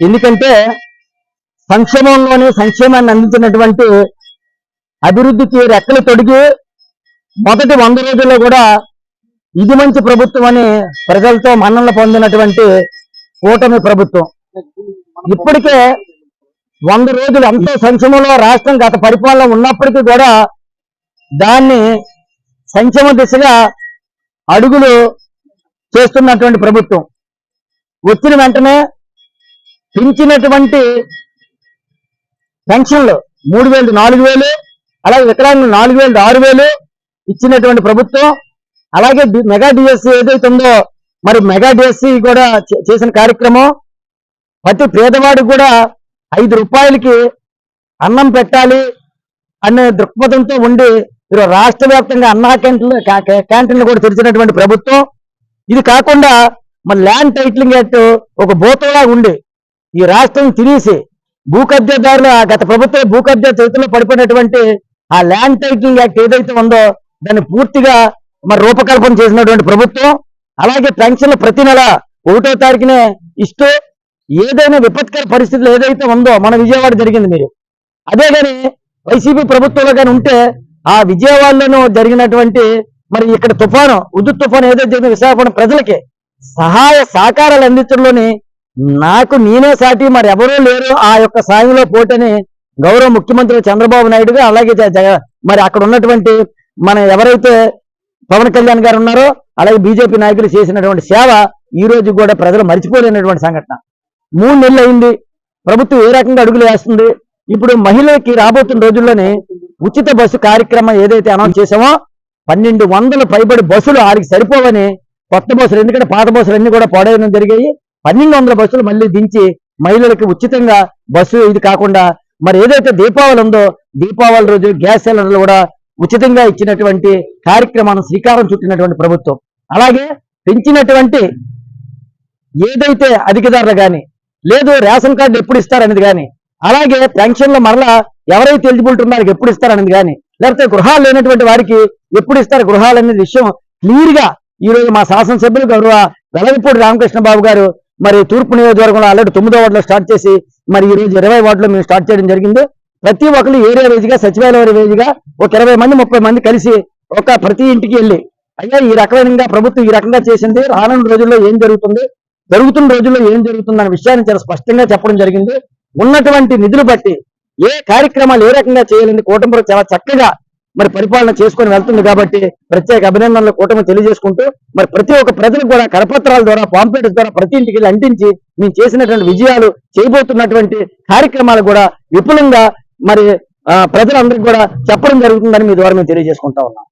ఎందుకంటే సంక్షేమంలోని సంక్షేమాన్ని అందించినటువంటి అభివృద్ధికి రెక్కలు తొడిగి మొదటి వంద రోజుల్లో కూడా ఇది మంచి ప్రభుత్వం అని ప్రజలతో మన్నలు పొందినటువంటి కూటమి ప్రభుత్వం. ఇప్పటికే వంద రోజులు ఎంతో సంక్షేమంలో రాష్ట్రం గత పరిపాలన ఉన్నప్పటికీ కూడా దాన్ని సంక్షేమ దిశగా అడుగులు చేస్తున్నటువంటి ప్రభుత్వం. వచ్చిన వెంటనే పెంచినటువంటి పెన్షన్లు మూడు వేలు నాలుగు వేలు అలాగే వికలాంగులు నాలుగు వేలు ఆరు వేలు ఇచ్చినటువంటి ప్రభుత్వం అలాగే మెగా డిఎస్సి ఏదైతే ఉందో మరి మెగా డిఎస్సి కూడా చేసిన కార్యక్రమం ప్రతి పేదవాడికి కూడా ఐదు రూపాయలకి అన్నం పెట్టాలి అనే దృక్పథంతో ఉండి ఈరోజు రాష్ట్ర వ్యాప్తంగా అన్నా క్యాంటీన్లు క్యాంటీన్లు కూడా తెరిచినటువంటి ప్రభుత్వం. ఇది కాకుండా మన ల్యాండ్ టైటిలింగ్ యాక్ట్ ఒక బోతలా ఉండి ఈ రాష్ట్రం తినేసి భూకబ్జాదారులు గత ప్రభుత్వ భూ కబ్జా చేతుల్లో పడిపోయినటువంటి ఆ ల్యాండ్ టైకింగ్ యాక్ట్ ఏదైతే ఉందో దాన్ని పూర్తిగా మరి రూపకల్పన చేసినటువంటి ప్రభుత్వం అలాగే పెన్షన్లు ప్రతి నెల ఒకటో తారీఖునే ఇస్తూ ఏదైనా విపత్కర పరిస్థితులు ఏదైతే ఉందో మన విజయవాడ జరిగింది మీరు. అదే కానీ వైసీపీ ప్రభుత్వంలో కానీ ఉంటే ఆ విజయవాడలోనూ జరిగినటువంటి మరి ఇక్కడ తుఫాను ఉద్దు తుఫాను ఏదైతే జరిగిన విశాఖపట్నం ప్రజలకి సహాయ సహకారాలు అందించడంలోని నాకు నేనే సాటి మరి ఎవరూ లేరు. ఆ యొక్క సాయంలో పోటని గౌరవ ముఖ్యమంత్రి చంద్రబాబు నాయుడు అలాగే మరి అక్కడ ఉన్నటువంటి మన ఎవరైతే పవన్ కళ్యాణ్ గారు ఉన్నారో అలాగే బీజేపీ నాయకులు చేసినటువంటి సేవ ఈ రోజు కూడా ప్రజలు మర్చిపోలేనటువంటి సంఘటన. మూడు నెలలు అయింది. ప్రభుత్వం ఏ రకంగా అడుగులు వేస్తుంది? ఇప్పుడు మహిళలకి రాబోతున్న రోజుల్లోనే ఉచిత బస్సు కార్యక్రమం ఏదైతే అనౌన్స్ చేసామో పన్నెండు వందల పైబడి బస్సులు ఆరికి సరిపోవని కొత్త బస్సులు ఎందుకంటే పాత బస్సులు అన్ని కూడా పాడైన జరిగాయి. పన్నెండు వందల బస్సులు మళ్ళీ దించి మహిళలకు ఉచితంగా బస్సు ఇది కాకుండా మరి ఏదైతే దీపావళి ఉందో దీపావళి రోజు గ్యాస్ సిలిండర్లు కూడా ఉచితంగా ఇచ్చినటువంటి కార్యక్రమాన్ని శ్రీకారం చుట్టినటువంటి ప్రభుత్వం. అలాగే పెంచినటువంటి ఏదైతే అధిక ధరలు కానీ లేదు రేషన్ కార్డు ఎప్పుడు ఇస్తారనేది కానీ అలాగే పెన్షన్లు మరలా ఎవరైతే ఎలిజిబిలిటీ ఉన్నారో ఎప్పుడు ఇస్తారనేది కానీ లేకపోతే గృహాలు లేనటువంటి వారికి ఎప్పుడు ఇస్తారు గృహాలు అనేది విషయం క్లియర్గా ఈ రోజు మా శాసనసభ్యులు గౌరవ వెలగపూడి రామకృష్ణ బాబు గారు మరి తూర్పు నియోజకవర్గంలో ఆల్రెడీ తొమ్మిదో వార్డులో స్టార్ట్ చేసి మరి ఈ రోజు ఇరవై వార్డులో మేము స్టార్ట్ చేయడం జరిగింది. ప్రతి ఒక్కరు ఏరియా వేజ్గా సచివాలయ వేజ్గా ఒక ఇరవై మంది ముప్పై మంది కలిసి ఒక ప్రతి ఇంటికి వెళ్ళి అయ్యా ఈ రకమైన ప్రభుత్వం ఈ రకంగా చేసింది రానున్న రోజుల్లో ఏం జరుగుతుంది జరుగుతున్న రోజుల్లో ఏం జరుగుతుంది అనే విషయాన్ని చాలా స్పష్టంగా చెప్పడం జరిగింది. ఉన్నటువంటి నిధులు బట్టి ఏ కార్యక్రమాలు ఏ రకంగా చేయాలని కూటమి చాలా చక్కగా మరి పరిపాలన చేసుకొని వెళ్తుంది కాబట్టి ప్రత్యేక అభినందనలు కూటమి తెలియజేసుకుంటూ మరి ప్రతి ఒక్క ప్రజలకు కూడా కరపత్రాల ద్వారా పాంప్లెట్స్ ద్వారా ప్రతి ఇంటికి అంటించి మేము చేసినటువంటి విజయాలు చేయబోతున్నటువంటి కార్యక్రమాలు కూడా విపులంగా మరి ఆ, ప్రజలందరికీ కూడా చెప్పడం జరుగుతుందని మీ ద్వారా మేము తెలియజేసుకుంటా ఉన్నాం.